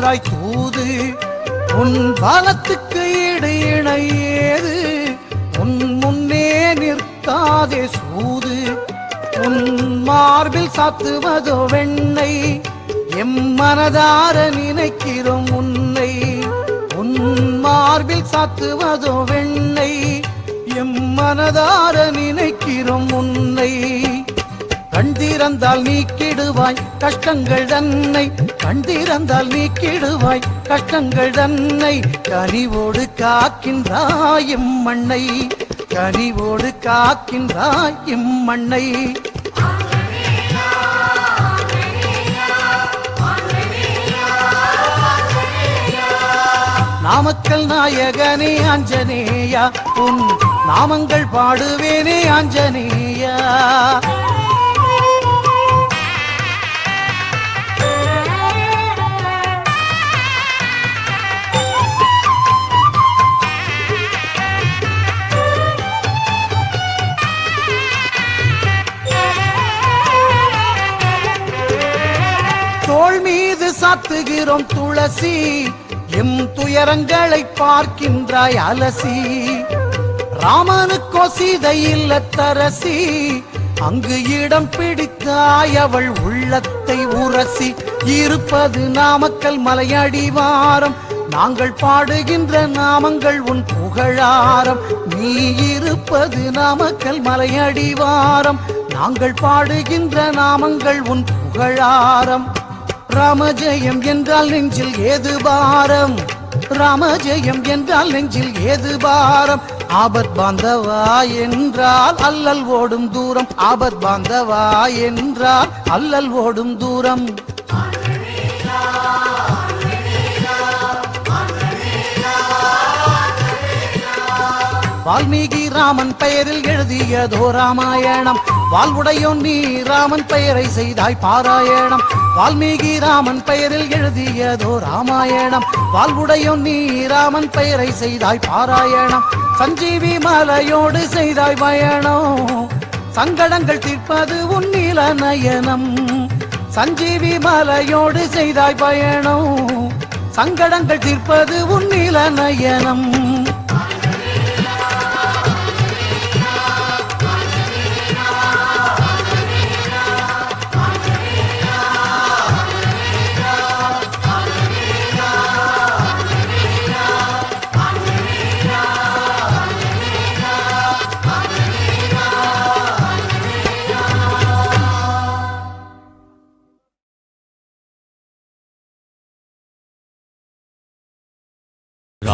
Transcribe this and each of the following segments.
ஒன்றாய் தூது. உன் பலத்துக்கு ஈடு இணை உன் முன்னே நிற்காதே சூது. உன் மார்பில் சாத்துவதோ வெண்ணை எம் மனதார நினைக்கிறோம் உன்னை. உன் மார்பில் சாத்துவதோ வெண்ணை எம் மனதார நினைக்கிறோம் உன்னை. கண்டிருந்தால் நீக்கிடுவாய் கஷ்டங்கள் தன்னை. கண்டிருந்தால் நீக்கிடுவாய் கஷ்டங்கள் தன்னை. கனிவோடு காக்கின்றாய் இம்மண்ணை கனிவோடு காக்கின்றாய் இம்மண்ணை நாமக்கல் நாயகனே ஆஞ்சநேயா உன் நாமங்கள் பாடுவேனே ஆஞ்சநேயா. சாத்துகிறோம் துளசி. எம் துயரங்களை பார்க்கின்றாய் அலசி. ராமனுக்கோ சீதை இல்லத்தரசி அங்கு இடம் பிடித்தாய் அவள் உள்ளத்தை உரசி. இருப்பது நாமக்கல் மலையடிவாரம் நாங்கள் பாடுகின்ற நாமங்கள் உன் புகழாரம். நீ இருப்பது நாமக்கல் மலையடிவாரம் நாங்கள் பாடுகின்ற நாமங்கள் உன் புகழாரம். ராமஜெயம் என்றால் நெஞ்சில் ஏது பாரம்? ராமஜெயம் என்றால் நெஞ்சில் ஏது பாரம்? ஆபத் பாந்தவா என்றால் அல்லல் ஓடும் தூரம். ஆபத் பாந்தவா என்றால் அல்லல் ஓடும் தூரம். வால்மீகி ராமன் பெயரில் எழுதியதோ ராமாயணம். வாழ்வுடையோன் நீ ராமன் பெயரை செய்தாய் பாராயணம். வால்மீகி ராமன் பெயரில் எழுதியதோ ராமாயணம். வாழ்வுடையோன் நீ ராமன் பெயரை செய்தாய் பாராயணம். சஞ்சீவி மலையோடு செய்தாய் பயணம். சங்கடங்கள் தீர்ப்பது உன்னில நயனம். சஞ்சீவி மலையோடு செய்தாய் பயணம். சங்கடங்கள் தீர்ப்பது நயனம்.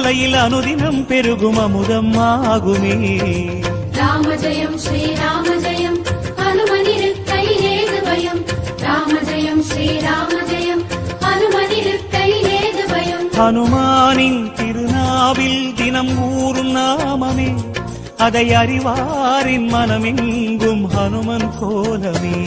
மலையில் அனுதினம் பெருகும் அமுதம் ஆகுமே. ராமஜெயம் ஸ்ரீராமஜெயம் ஹனுமனிருக்கையில் ஏது பயம். ராமஜெயம் ஸ்ரீராமஜெயம் ஹனுமனிருக்கையில் ஏது பயம். ஹனுமானின் திருநாவில் தினம் ஊறும் நாமமே. அதை அறிவாரின் மனமெங்கும் ஹனுமன் கோலமே.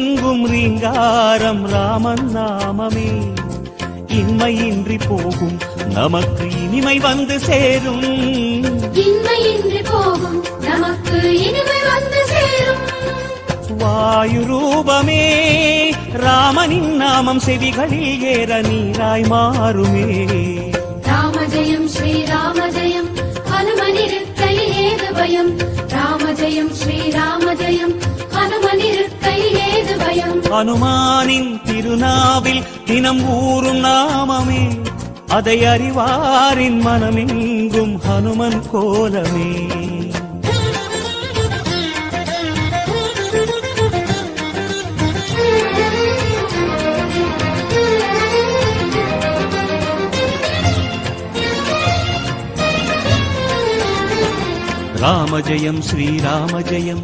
திசையெங்கும் ரீங்காரம் ராமன் நாமமே. இன்மையின்றி போகும் நமக்கு இனிமை வந்து சேரும். இன்மையின்றி போகும் நமக்கு இனிமை வந்து சேரும். வாயு ரூபமே ராமனின் நாமம் செவிகளில் ஏற நீராய் மாறுமே. ராம ஜெயம் ஸ்ரீராம ஜெயம் ஹனுமனிருக்கையில் ஏது பயம்? ராம ஜெயம் ஸ்ரீராம ஜெயம் அனுமானின் திருநாவில் தினம் ஊறும் நாமமே. அதை அறிவாரின் மனமெங்கும் ஹனுமன் கோலமே. ராம ஜெயம் ஸ்ரீராம ஜெயம்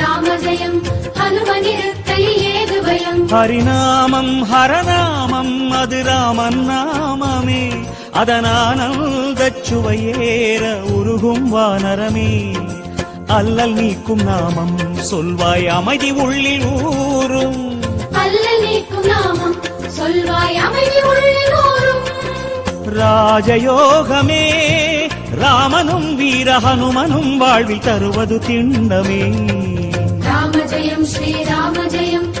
ஹரிநாமம் ஹரநாமம் அது ராமன் நாமமே. அதனானந்தச்சுவையேற உருகும் வானரமே. அல்லல் நீக்கும் நாமம் சொல்வாய் அமைதி உள்ளில் ஊரும் அல்லல் நீக்கும் நாமம் சொல்வாய் அமைதி உள்ளில் ஊரும் ராஜயோகமே ராமனும் வீர ஹனுமனும் வாழ்வில் தருவது திண்ணமே ராம ஜெயம் ஸ்ரீராம ஜெயம்.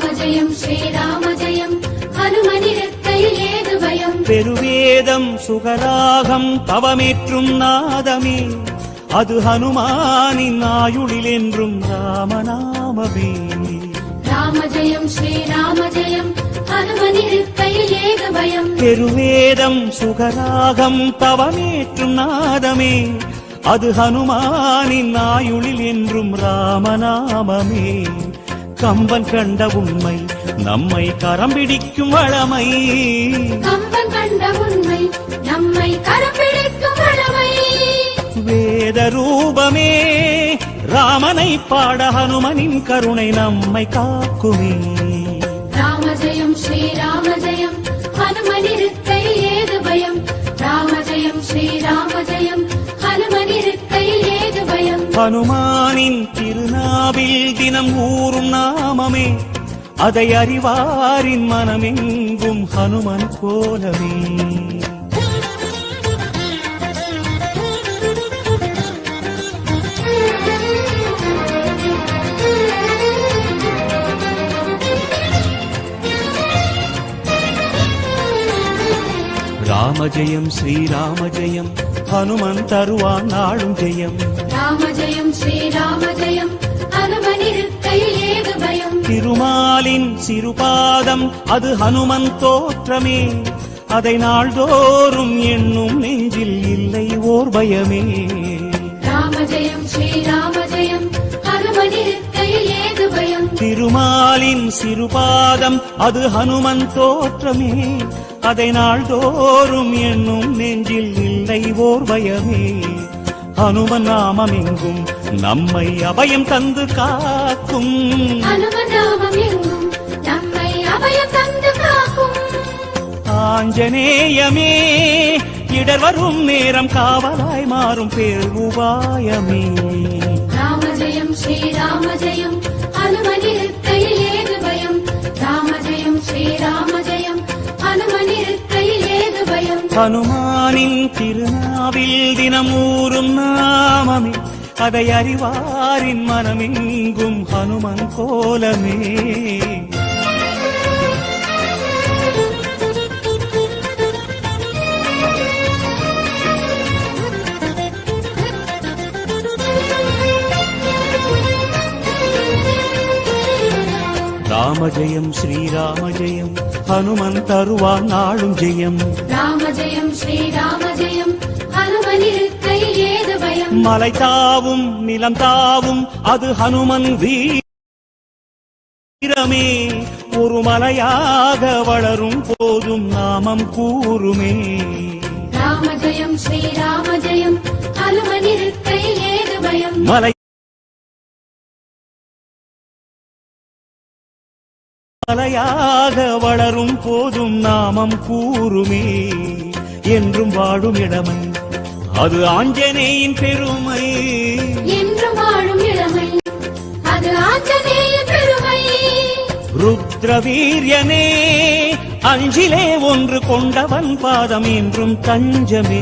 ஜெயம் ஸ்ரீராம ஜெயம். ஹனுமனிருக்கையில் ஏது பயம்? பெருவேதம் சுகராகம் தவமேற்றும் நாதமே. அது ஹனுமானின் ஆயுளில் என்றும் ராமநாமமே. ராம ஜெயம் ஸ்ரீராம ஜெயம். பெருவேதம் சுகராகம் தவமேற்றும் நாதமே. அது ஹனுமானின் ஆயுளில் என்றும் ராமநாமமே. கம்பன் கண்ட உண்மை நம்மை கரம் பிடிக்கும் வளமை. கம்பன் கண்ட உண்மை நம்மை கரப்பிடிக்கும் வளமை. வேத ரூபமே ராமனை பாட ஹனுமனின் கருணை நம்மை காக்குமே. ராம ஜெயம் ஸ்ரீராம ஜெயம். ஹனுமனிருக்கையில் ஏது பயம்? ராம ஜெயம் ஸ்ரீராம ஜெயம். ஹனுமனிருக்கையில் ஏது பயம்? ஹனுமானின் திருநாவில் தினம் ஊறும் நாமமே அதை அறிவாரின் மனமெங்கும் ஹனுமன் போலவே ராம ஜெயம் ஸ்ரீராம ஜெயம் ஹனுமன் தருவான் நாளும் ஜெயம். ராம ஜெயம் ஸ்ரீராம ஜெயம் திருமாலின் சிறுபாதம் அது ஹனுமன் தோற்றமே. அதை நாள்தோறும் எண்ணும் நெஞ்சில் இல்லை ஓர் பயமே. ராம ஜெயம் ஸ்ரீராம ஜெயம் ஹனுமனிருக்கையில் ஏது பயம்? திருமாலின் சிறுபாதம் அது ஹனுமன் தோற்றமே. அதை நாள்தோறும் எண்ணும் நெஞ்சில் இல்லை ஓர் பயமே. ஹனுமன் நாமம் எங்கும் நம்மை அபயம் தந்து காக்கும். ஆஞ்சநேயமே இடர் வரும் நேரம் காவலாய் மாறும் பேர் உபாயமே. ராம ஜெயம் ஸ்ரீராம ஜெயம் ஹனுமனிருக்கையில் ஏது பயம்? ராம ஜெயம் ஸ்ரீராம ஹனுமானின் திருநாவில் தினமூறும் நாமமே அதை அறிவாரின் மனமெங்கும் ஹனுமன் கோலமே. ராம ஜெயம் ஸ்ரீராம ஜெயம் ஹனுமன் தருவான் நாளும் ஜெயம். ராம ஜெயம் ஸ்ரீராம ஜெயம் மலை தாவும் நிலம் தாவும் அது ஹனுமன் வீரமே. ஒரு மலையாக வளரும் போதும் நாமம் கூறுமே. ராம ஜெயம் ஸ்ரீராம ஜெயம் மலை மலையாக வளரும் போதும் நாமம் கூறுமே என்றும் வாழும் இடமை அது ஆஞ்சநேயின் பெருமை. என்றும் வாழும் இளமை. அது ஆஞ்சநேய பெருமை. ருத்ரவீரியனே அஞ்சிலே ஒன்று கொண்டவன் பாதம் என்றும் தஞ்சமே.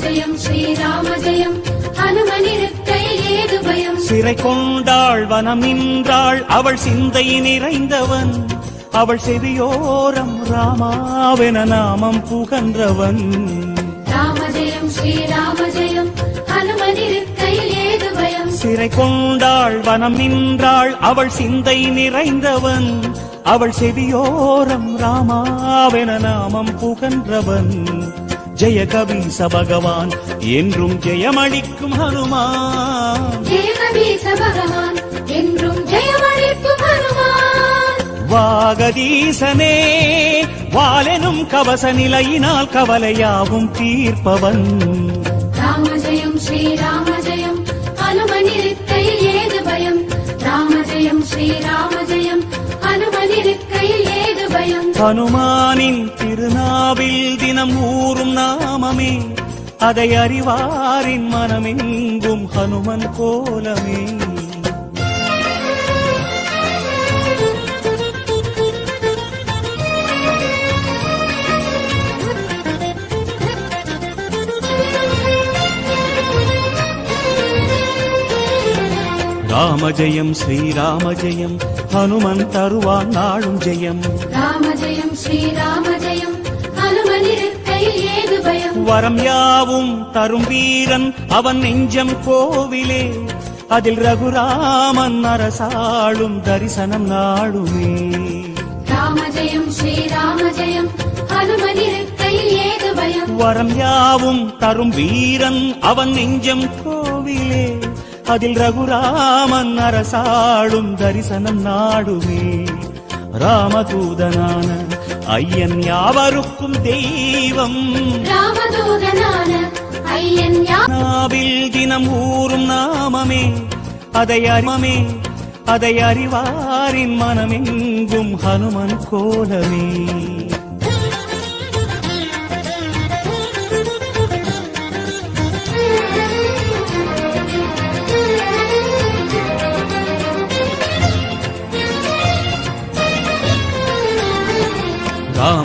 ஜெயம் ஸ்ரீராம ஜெயம். சிறை கொண்டாள் வனம் நின்றாள். அவள் சிந்தை நிறைந்தவன். அவள் செவியோரம் ராமாவென நாமம் புகன்றவன். ராம ஜெயம் ஸ்ரீராம ஜெயம். ஹனுமனிருக்கை ஏது பயம்? சிறை கொண்டாள் வனம் நின்றாள். அவள் சிந்தை நிறைந்தவன். அவள் செவியோரம் ராமாவென நாமம் புகன்றவன். ஜெய கபீச பகவான் என்றும் ஜெயமளிக்கும் ஹனுமான். தேவபீச பகவான் என்றும் ஜெயமளிக்கும் ஹனுமான். வாகதீசனே வாலெனும் கவச நிலையினால் கவலையாவும் தீர்ப்பவன். ராம ஜெயம் ஸ்ரீராம ஜெயம் ஹனுமனிருக்கை ஏது பயம்? ராம ஜெயம் ஸ்ரீராம ஜெயம் ஹனுமனிருக்கை ஏது பயம்? ஹனுமானின் திருநாவில் நாமமே அதை அறிவாரின் மனமெங்கும் ஹனுமன் கோலமே. ராம ஜெயம் ஸ்ரீராம ஜெயம் ஹனுமன் தருவான் நாளும் ஜெயம். ராம ஜெயம் ஸ்ரீராம ஜெயம் வரம் யாவும் தரும் வீரன் அவன் நெஞ்சம் கோவிலே. அதில் ரகுராமன் அரசாளும் தரிசனம் நாடுமே ராம ஜெயம் ஸ்ரீராம ஜெயம் ஹனுமனிருக்கை ஏது பயம். வரம் யாவும் தரும் வீரன் அவன் நெஞ்சம் கோவிலே. அதில் ரகுராமன் அரசாளும் தரிசனம் நாடுமே ராமதூதனான ஐயன் யாவருக்கும் தெய்வம். நாவில் தினம் ஊறும் நாமமே அதை அறிமமே அதை அறிவாரின் மனமெங்கும் ஹனுமன் கோலமே.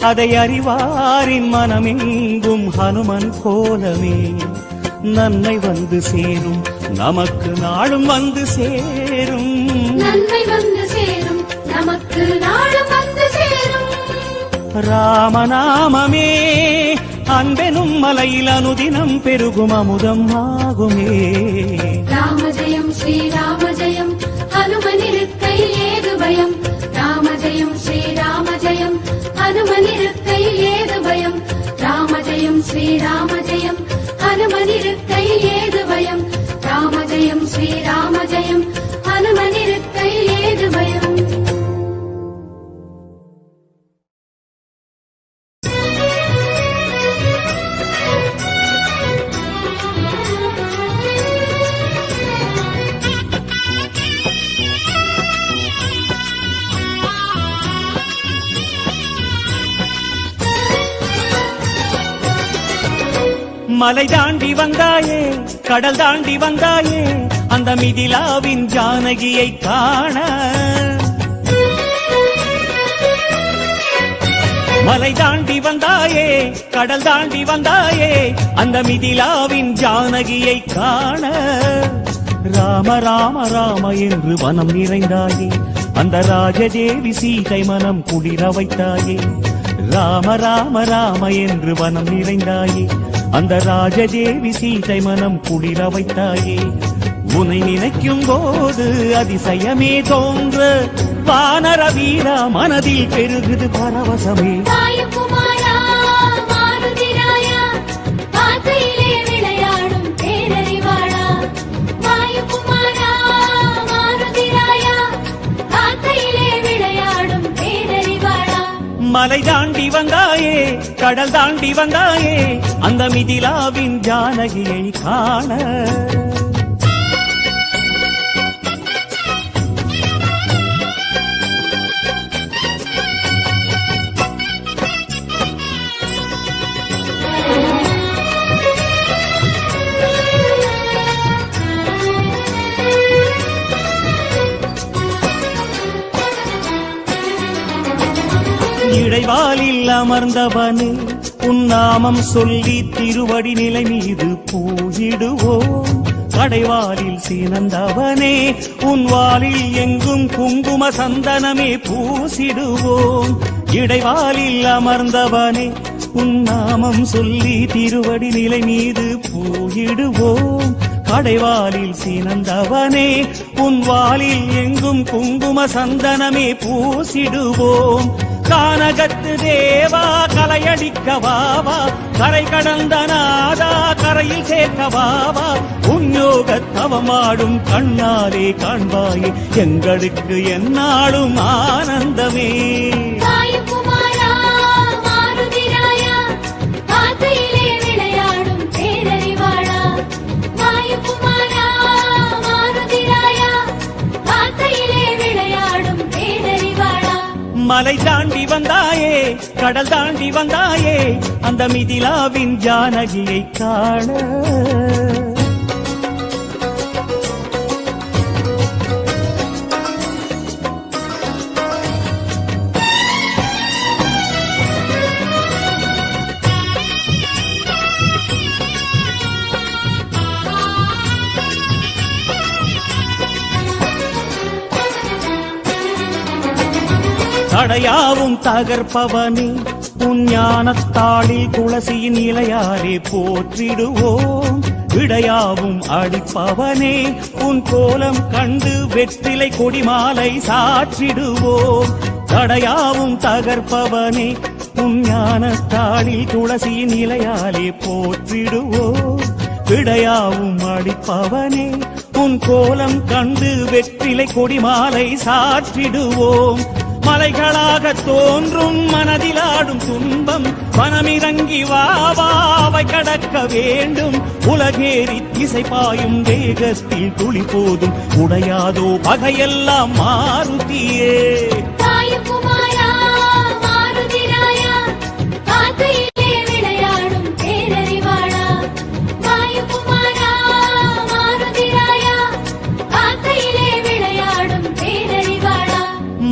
அதை அறிவாரின் மனமெங்கும் ஹனுமன் கோலமே. நன்மை வந்து சேரும் நமக்கு நாளும் வந்து சேரும். நன்மை வந்து சேரும் நமக்கு நாளும் வந்து சேரும். ராமநாமமே அன்பெனும் மலையில் அனுதினம் பெருகும் அமுதம் ஆகுமே. ராம ஜெயம் ஸ்ரீராம ஜெயம் ஹனுமனிருக்கையில் ஏது பயம்? ராம ஜெயம் ஸ்ரீராம ஜெயம் ஹனுமனிருக்கையில் ஏது பயம்? ராம ஜெயம் ஸ்ரீராம ஜெயம் ஹனுமனிருக்கையில் ஏது மலை தாண்டி வந்தாயே கடல் தாண்டி வந்தாயே அந்த மிதிலாவின் ஜானகியை காண. மலை தாண்டி வந்தாயே கடல் தாண்டி வந்தாயே அந்த மிதிலாவின் ஜானகியை காண. ராம ராம ராம என்று வனம் நிறைந்தாயே அந்த ராஜதேவி சீதை மனம் குளிர வைத்தாயே. ராம ராம ராம என்று வனம் நிறைந்தாயே அந்த ராஜதேவி சீதை மனம் குளிர வைத்தாயே. உனை நினைக்கும் போது அதிசயமே தோன்ற. வானர வீரா மனதில் பெருகுது பரவசமே. மலை தாண்டி வந்தாயே கடல் தாண்டி வந்தாயே அந்த மிதிலாவின் ஜானகியை காண. இடைவாலில் அமர்ந்தவனே உன்னாமம் சொல்லி திருவடி நிலை மீது போயிடுவோம். கடைவாலில் சீனந்தவனே உன் வாலில் எங்கும் குங்கும சந்தனமே பூசிடுவோம். இடைவாலில் அமர்ந்தவனே உன்னாமம் சொல்லி திருவடி நிலை மீது போயிடுவோம். கடைவாலில் சீனந்தவனே உன் வாலில் எங்கும் குங்கும சந்தனமே பூசிடுவோம். கானகத்து தேவா கலையடிக்க வாவா. கரை கடந்த நாதா கரையில் சேர்க்க வாவா. உன்யோக தவமாடும் கண்ணாலே காண்பாயே எங்களுக்கு என்னாலும் ஆனந்தமே. மலை தாண்டி வந்தாயே கடல் தாண்டி வந்தாயே அந்த மிதிலாவின் ஜானகியை காண. தடையாவும் தகர்ப்பவனே உன் ஞானத்தாளில் துளசியின் இலையாரே போற்றிடுவோம். விடையாவும் அடிப்பவனே உன் கோலம் கண்டு வெற்றிலை கொடிமாலை சாற்றிடுவோம். தடையாவும் தகர்ப்பவனே உன் ஞானத்தாளில் துளசியின் இலையாலே போற்றிடுவோம். விடையாவும் அடிப்பவனே உன் கோலம் கண்டு வெற்றிலை கொடிமாலை சாற்றிடுவோம். மலைகளாக தோன்றும் மனதிலாடும் துன்பம். வனமிறங்கி வாவாவை கடக்க வேண்டும். உலகேறி திசை பாயும் வேகத்தில் துளி போதும் உடையாதோ பகையெல்லாம் மாறுதியே.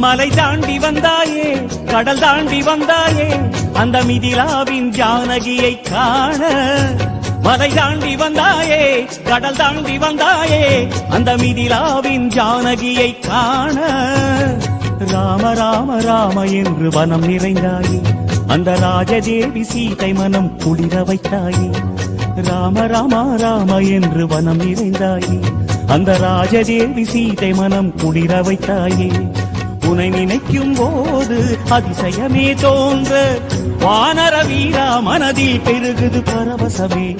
மலை தாண்டி வந்தாயே கடல் தாண்டி வந்தாயே அந்த மிதிலாவின் ஜானகியை காண. மலை தாண்டி வந்தாயே கடல் தாண்டி வந்தாயே அந்த மிதிலாவின் ஜானகியை காண. ராம ராம ராம என்று வனம் நிறைந்தாயே அந்த ராஜதேவி சீதை மனம் குளிர வைத்தாயே. ராம ராம ராம என்று வனம் நிறைந்தாயே அந்த ராஜதேவி சீதை மனம் குளிர வைத்தாயே. உனை நினைக்கும் போது அதிசயமே தோன்ற. வானர வீரா மனதில் பெருகுது பரவசமே.